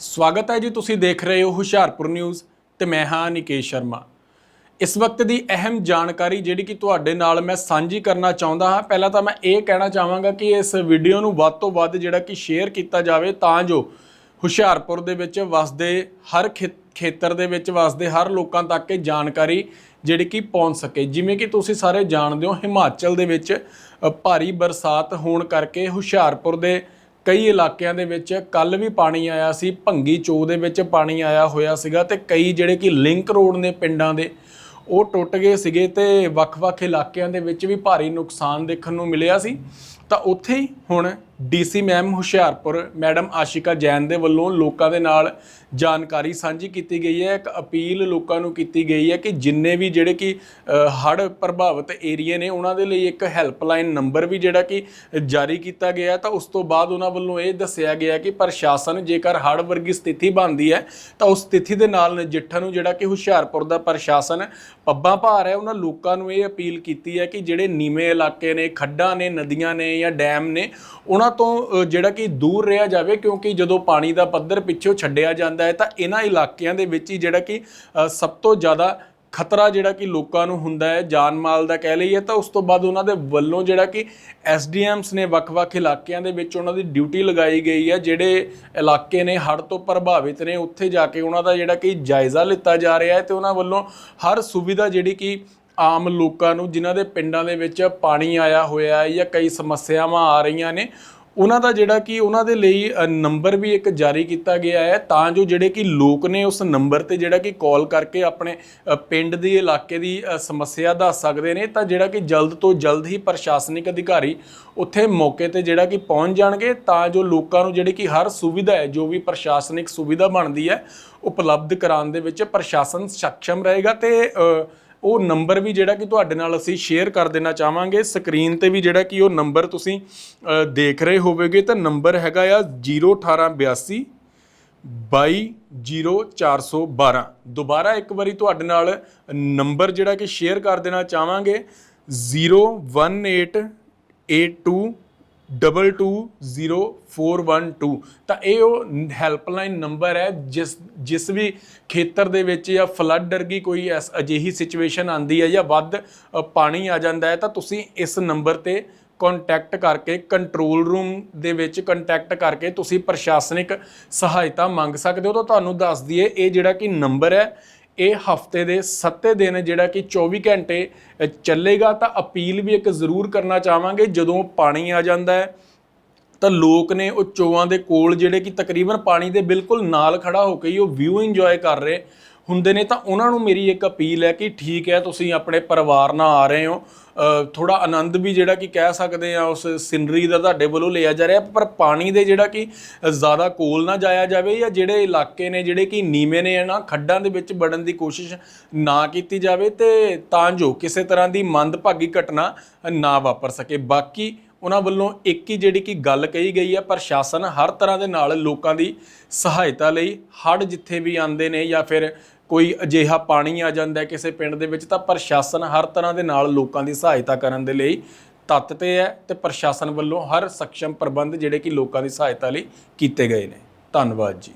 ਸਵਾਗਤ ਹੈ ਜੀ, ਤੁਸੀਂ ਦੇਖ ਰਹੇ ਹੋ ਹੁਸ਼ਿਆਰਪੁਰ ਨਿਊਜ਼ ਤੇ ਮੈਂ ਹਾਂ ਨਿਕੇਸ਼ ਸ਼ਰਮਾ। ਇਸ ਵਕਤ ਦੀ ਅਹਿਮ ਜਾਣਕਾਰੀ ਜਿਹੜੀ ਕਿ ਤੁਹਾਡੇ ਨਾਲ ਮੈਂ ਸਾਂਝੀ ਕਰਨਾ ਚਾਹੁੰਦਾ ਹਾਂ। ਪਹਿਲਾਂ ਤਾਂ ਮੈਂ ਇਹ ਕਹਿਣਾ ਚਾਹਾਂਗਾ ਕਿ ਇਸ ਵੀਡੀਓ ਨੂੰ ਵੱਧ ਤੋਂ ਵੱਧ ਜਿਹੜਾ ਕਿ ਸ਼ੇਅਰ ਕੀਤਾ ਜਾਵੇ ਤਾਂ ਜੋ ਹੁਸ਼ਿਆਰਪੁਰ ਦੇ ਵਿੱਚ ਵਸਦੇ ਹਰ ਖੇ- ਖੇਤਰ ਦੇ ਵਿੱਚ ਵਸਦੇ ਹਰ ਲੋਕਾਂ ਤੱਕ ਇਹ ਜਾਣਕਾਰੀ ਜਿਹੜੀ ਕਿ ਪਹੁੰਚ ਸਕੇ। ਜਿਵੇਂ ਕਿ ਤੁਸੀਂ ਸਾਰੇ ਜਾਣਦੇ ਹੋ, ਹਿਮਾਚਲ ਦੇ ਵਿੱਚ ਭਾਰੀ ਬਰਸਾਤ ਹੋਣ ਕਰਕੇ ਹੁਸ਼ਿਆਰਪੁਰ ਦੇ ਕਈ ਇਲਾਕਿਆਂ ਦੇ ਵਿੱਚ ਕੱਲ ਵੀ ਪਾਣੀ ਆਇਆ ਸੀ, ਭੰਗੀ ਚੋ ਦੇ ਵਿੱਚ ਪਾਣੀ ਆਇਆ ਹੋਇਆ ਸੀਗਾ ਤੇ ਕਈ ਜਿਹੜੇ ਕਿ ਲਿੰਕ ਰੋਡ ਨੇ ਪਿੰਡਾਂ ਦੇ, ਉਹ ਟੁੱਟ ਗਏ ਸੀਗੇ ਤੇ ਵੱਖ-ਵੱਖ ਇਲਾਕਿਆਂ ਦੇ ਵਿੱਚ ਵੀ ਭਾਰੀ ਨੁਕਸਾਨ ਦੇਖਣ ਨੂੰ ਮਿਲਿਆ ਸੀ। ਤਾਂ ਉੱਥੇ ਹੀ ਹੁਣ DC ma'am Hoshiarpur, madam Ashika Jain ਦੇ ਵੱਲੋਂ ਲੋਕਾਂ ਦੇ ਨਾਲ ਜਾਣਕਾਰੀ ਸਾਂਝੀ ਕੀਤੀ ਗਈ ਹੈ। ਇੱਕ ਅਪੀਲ ਲੋਕਾਂ ਨੂੰ ਕੀਤੀ ਗਈ ਹੈ ਕਿ ਜਿੰਨੇ ਵੀ ਜਿਹੜੇ ਕਿ ਹੜ੍ਹ ਪ੍ਰਭਾਵਿਤ ਏਰੀਏ ਨੇ, ਉਹਨਾਂ ਦੇ ਲਈ ਇੱਕ ਹੈਲਪਲਾਈਨ ਨੰਬਰ ਵੀ ਜਿਹੜਾ ਕਿ ਜਾਰੀ ਕੀਤਾ ਗਿਆ। ਤਾਂ ਉਸ ਤੋਂ ਬਾਅਦ ਉਹਨਾਂ ਵੱਲੋਂ ਇਹ ਦੱਸਿਆ ਗਿਆ ਕਿ ਪ੍ਰਸ਼ਾਸਨ ਜੇਕਰ ਹੜ੍ਹ ਵਰਗੀ ਸਥਿਤੀ ਬਣਦੀ ਹੈ, ਤਾਂ ਉਸ ਸਥਿਤੀ ਦੇ ਨਾਲ ਨਜਿੱਠਣ ਨੂੰ ਜਿਹੜਾ ਕਿ ਹੁਸ਼ਿਆਰਪੁਰ ਦਾ ਪ੍ਰਸ਼ਾਸਨ ਪੱਬਾਂ ਭਾਰ ਹੈ। ਉਹਨਾਂ ਲੋਕਾਂ ਨੂੰ ਇਹ ਅਪੀਲ ਕੀਤੀ ਹੈ ਕਿ ਜਿਹੜੇ ਨੀਵੇਂ ਇਲਾਕੇ ਨੇ, ਖੱਡਾਂ ਨੇ, ਨਦੀਆਂ ਨੇ ਜਾਂ ਡੈਮ ਨੇ, ਉਹਨਾਂ ਤੋਂ ਜਿਹੜਾ ਕਿ ਦੂਰ ਰਿਹਾ ਜਾਵੇ, ਕਿਉਂਕਿ ਜਦੋਂ ਪਾਣੀ ਦਾ ਪੱਧਰ ਪਿੱਛੋਂ ਛੱਡਿਆ ਜਾਂਦਾ ਹੈ, ਤਾਂ ਇਹਨਾਂ ਇਲਾਕਿਆਂ ਦੇ ਵਿੱਚ ਹੀ ਜਿਹੜਾ ਕਿ ਸਭ ਤੋਂ ਜ਼ਿਆਦਾ ਖਤਰਾ ਜਿਹੜਾ ਕਿ ਲੋਕਾਂ ਨੂੰ ਹੁੰਦਾ ਹੈ, ਜਾਨ ਮਾਲ ਦਾ ਕਹਿ ਲਈਏ, ਤਾਂ ਉਸ ਤੋਂ ਬਾਅਦ ਉਹਨਾਂ ਦੇ ਵੱਲੋਂ ਜਿਹੜਾ ਕਿ ਐਸਡੀਐਮਸ ਨੇ ਵੱਖ-ਵੱਖ ਇਲਾਕਿਆਂ ਦੇ ਵਿੱਚ ਉਹਨਾਂ ਦੀ ਡਿਊਟੀ ਲਗਾਈ ਗਈ ਹੈ, ਜਿਹੜੇ ਇਲਾਕੇ ਨੇ ਹੜ੍ਹ ਤੋਂ ਪ੍ਰਭਾਵਿਤ ਨੇ, ਉੱਥੇ ਜਾ ਕੇ ਉਹਨਾਂ ਦਾ ਜਿਹੜਾ ਕਿ ਜਾਇਜ਼ਾ ਲਿੱਤਾ ਜਾ ਰਿਹਾ ਹੈ, ਤੇ ਉਹਨਾਂ ਵੱਲੋਂ ਹਰ ਸੁਵਿਧਾ ਜਿਹੜੀ ਕਿ ਆਮ ਲੋਕਾਂ ਨੂੰ ਜਿਨ੍ਹਾਂ ਦੇ ਪਿੰਡਾਂ ਦੇ ਵਿੱਚ ਪਾਣੀ ਆਇਆ ਹੋਇਆ ਹੈ ਜਾਂ ਕਈ ਸਮੱਸਿਆਵਾਂ ਆ ਰਹੀਆਂ ਨੇ, ਉਹਨਾਂ ਦਾ ਜਿਹੜਾ ਕਿ ਉਹਨਾਂ ਦੇ ਲਈ ਨੰਬਰ ਵੀ ਇੱਕ ਜਾਰੀ ਕੀਤਾ ਗਿਆ ਹੈ। ਤਾਂ ਜੋ ਜਿਹੜੇ ਕਿ ਲੋਕ ਨੇ ਉਸ ਨੰਬਰ ਤੇ ਜਿਹੜਾ ਕਿ ਕਾਲ ਕਰਕੇ ਆਪਣੇ ਪਿੰਡ ਦੀ ਇਲਾਕੇ ਦੀ ਸਮੱਸਿਆ ਦੱਸ ਸਕਦੇ ਨੇ, ਤਾਂ ਜਿਹੜਾ ਕਿ ਜਲਦ ਤੋਂ ਜਲਦ ਹੀ ਪ੍ਰਸ਼ਾਸਨਿਕ ਅਧਿਕਾਰੀ ਉੱਥੇ ਮੌਕੇ ਤੇ ਜਿਹੜਾ ਕਿ ਪਹੁੰਚ ਜਾਣਗੇ। ਤਾਂ ਜੋ ਲੋਕਾਂ ਨੂੰ ਜਿਹੜੀ ਕਿ ਹਰ ਸੁਵਿਧਾ ਹੈ, ਜੋ ਵੀ ਪ੍ਰਸ਼ਾਸਨਿਕ ਸੁਵਿਧਾ ਬਣਦੀ ਹੈ, ਉਪਲਬਧ ਕਰਾਉਣ ਦੇ ਵਿੱਚ ਪ੍ਰਸ਼ਾਸਨ ਸક્ષਮ ਰਹੇਗਾ ਤੇ ਉਹ ਨੰਬਰ ਵੀ ਜਿਹੜਾ ਕਿ ਤੁਹਾਡੇ ਨਾਲ ਅਸੀਂ ਸ਼ੇਅਰ ਕਰ ਦੇਣਾ ਚਾਹਾਂਗੇ। ਸਕਰੀਨ ਤੇ ਵੀ ਜਿਹੜਾ ਕਿ ਉਹ ਨੰਬਰ ਤੁਸੀਂ ਦੇਖ ਰਹੇ ਹੋਵੇਗੇ ਤਾਂ ਨੰਬਰ ਹੈਗਾ ਆ 01882 22012 ਦੁਬਾਰਾ ਇੱਕ ਵਾਰੀ ਤੁਹਾਡੇ ਨਾਲ ਨੰਬਰ ਜਿਹੜਾ ਕਿ ਸ਼ੇਅਰ ਕਰ ਦੇਣਾ ਚਾਹਾਂਗੇ। 01882220412 ਤਾਂ ਇਹ ਉਹ ਹੈਲਪਲਾਈਨ ਨੰਬਰ ਹੈ, ਜਿਸ ਜਿਸ ਵੀ ਖੇਤਰ ਦੇ ਵਿੱਚ ਜਾਂ ਫਲੱਡ ਵਰਗੀ ਕੋਈ ਐਸ ਅਜਿਹੀ ਸਿਚੁਏਸ਼ਨ ਆਂਦੀ ਹੈ ਜਾਂ ਵੱਧ ਪਾਣੀ ਆ ਜਾਂਦਾ ਹੈ, ਤਾਂ ਤੁਸੀਂ ਇਸ ਨੰਬਰ ਤੇ ਕੰਟੈਕਟ ਕਰਕੇ ਕੰਟਰੋਲ ਰੂਮ ਦੇ ਵਿੱਚ ਕੰਟੈਕਟ ਕਰਕੇ ਤੁਸੀਂ ਪ੍ਰਸ਼ਾਸਨਿਕ ਸਹਾਇਤਾ ਮੰਗ ਸਕਦੇ ਹੋ। ਤਾਂ ਤੁਹਾਨੂੰ ਦੱਸ ਦਈਏ, ਇਹ ਜਿਹੜਾ ਕਿ ਨੰਬਰ ਹੈ ਇਹ ਹਫ਼ਤੇ ਦੇ 7 ਦਿਨ ਜਿਹੜਾ ਕਿ 24 ਘੰਟੇ ਚੱਲੇਗਾ। ਤਾਂ ਅਪੀਲ ਵੀ ਇੱਕ ਜ਼ਰੂਰ ਕਰਨਾ ਚਾਹਾਂਗੇ, ਜਦੋਂ ਪਾਣੀ ਆ ਜਾਂਦਾ ਹੈ, ਤਾਂ ਲੋਕ ਨੇ ਉਹ ਚੋਆਂ ਦੇ ਕੋਲ ਜਿਹੜੇ ਕਿ ਤਕਰੀਬਨ ਪਾਣੀ ਦੇ ਬਿਲਕੁਲ ਨਾਲ ਖੜਾ ਹੋ ਕੇ ਹੀ ਉਹ ਵਿਊ ਇੰਜੋਏ ਕਰ ਰਹੇ। ਹੁੰਦੇ ਨੇ ਤਾਂ ਉਹਨਾਂ ਨੂੰ ਮੇਰੀ ਇੱਕ ਅਪੀਲ ਹੈ ਕਿ ਠੀਕ ਹੈ, ਤੁਸੀਂ ਆਪਣੇ ਪਰਿਵਾਰ ਨਾਲ ਆ ਰਹੇ ਹੋ। ਥੋੜਾ ਆਨੰਦ ਵੀ ਜਿਹੜਾ ਕਿ ਕਹਿ ਸਕਦੇ ਆ ਉਸ ਸਿਨਰੀ ਦਾ ਤੁਹਾਡੇ ਵੱਲੋਂ ਲਿਆ ਜਾ ਰਿਹਾ, ਪਰ ਪਾਣੀ ਦੇ ਜਿਹੜਾ ਕਿ ਜ਼ਿਆਦਾ ਕੋਲ ਨਾ ਜਾਇਆ ਜਾਵੇ ਜਾਂ ਜਿਹੜੇ ਇਲਾਕੇ ਨੇ, ਜਿਹੜੇ ਕਿ ਨੀਵੇਂ ਨੇ ਨਾ, ਖੱਡਾਂ ਦੇ ਵਿੱਚ ਵੜਨ ਦੀ ਕੋਸ਼ਿਸ਼ ਨਾ ਕੀਤੀ ਜਾਵੇ ਤੇ ਤਾਂ ਜੋ ਕਿਸੇ ਤਰ੍ਹਾਂ ਦੀ ਮੰਦਭਾਗੀ ਘਟਨਾ ਨਾ ਵਾਪਰ ਸਕੇ। ਬਾਕੀ ਉਹਨਾਂ ਵੱਲੋਂ ਇੱਕ ਹੀ ਜਿਹੜੀ ਕਿ ਗੱਲ ਕਹੀ ਗਈ ਹੈ, ਪ੍ਰਸ਼ਾਸਨ ਹਰ ਤਰ੍ਹਾਂ ਦੇ ਨਾਲ ਲੋਕਾਂ ਦੀ ਸਹਾਇਤਾ ਲਈ, ਹੜ੍ਹ ਜਿੱਥੇ ਵੀ ਆਉਂਦੇ ਨੇ ਜਾਂ ਫਿਰ ਕੋਈ ਅਜਿਹਾ ਪਾਣੀ ਆ ਜਾਂਦਾ ਕਿਸੇ ਪਿੰਡ ਦੇ ਵਿੱਚ, ਤਾਂ ਪ੍ਰਸ਼ਾਸਨ ਹਰ ਤਰ੍ਹਾਂ ਦੇ ਨਾਲ ਲੋਕਾਂ ਦੀ ਸਹਾਇਤਾ ਕਰਨ ਦੇ ਲਈ ਤੱਤ ਤੇ ਹੈ ਤੇ ਪ੍ਰਸ਼ਾਸਨ ਵੱਲੋਂ ਹਰ ਸક્ષਮ ਪ੍ਰਬੰਧ ਜਿਹੜੇ ਕਿ ਲੋਕਾਂ ਦੀ ਸਹਾਇਤਾ ਲਈ ਕੀਤੇ ਗਏ ਨੇ। ਧੰਨਵਾਦ ਜੀ।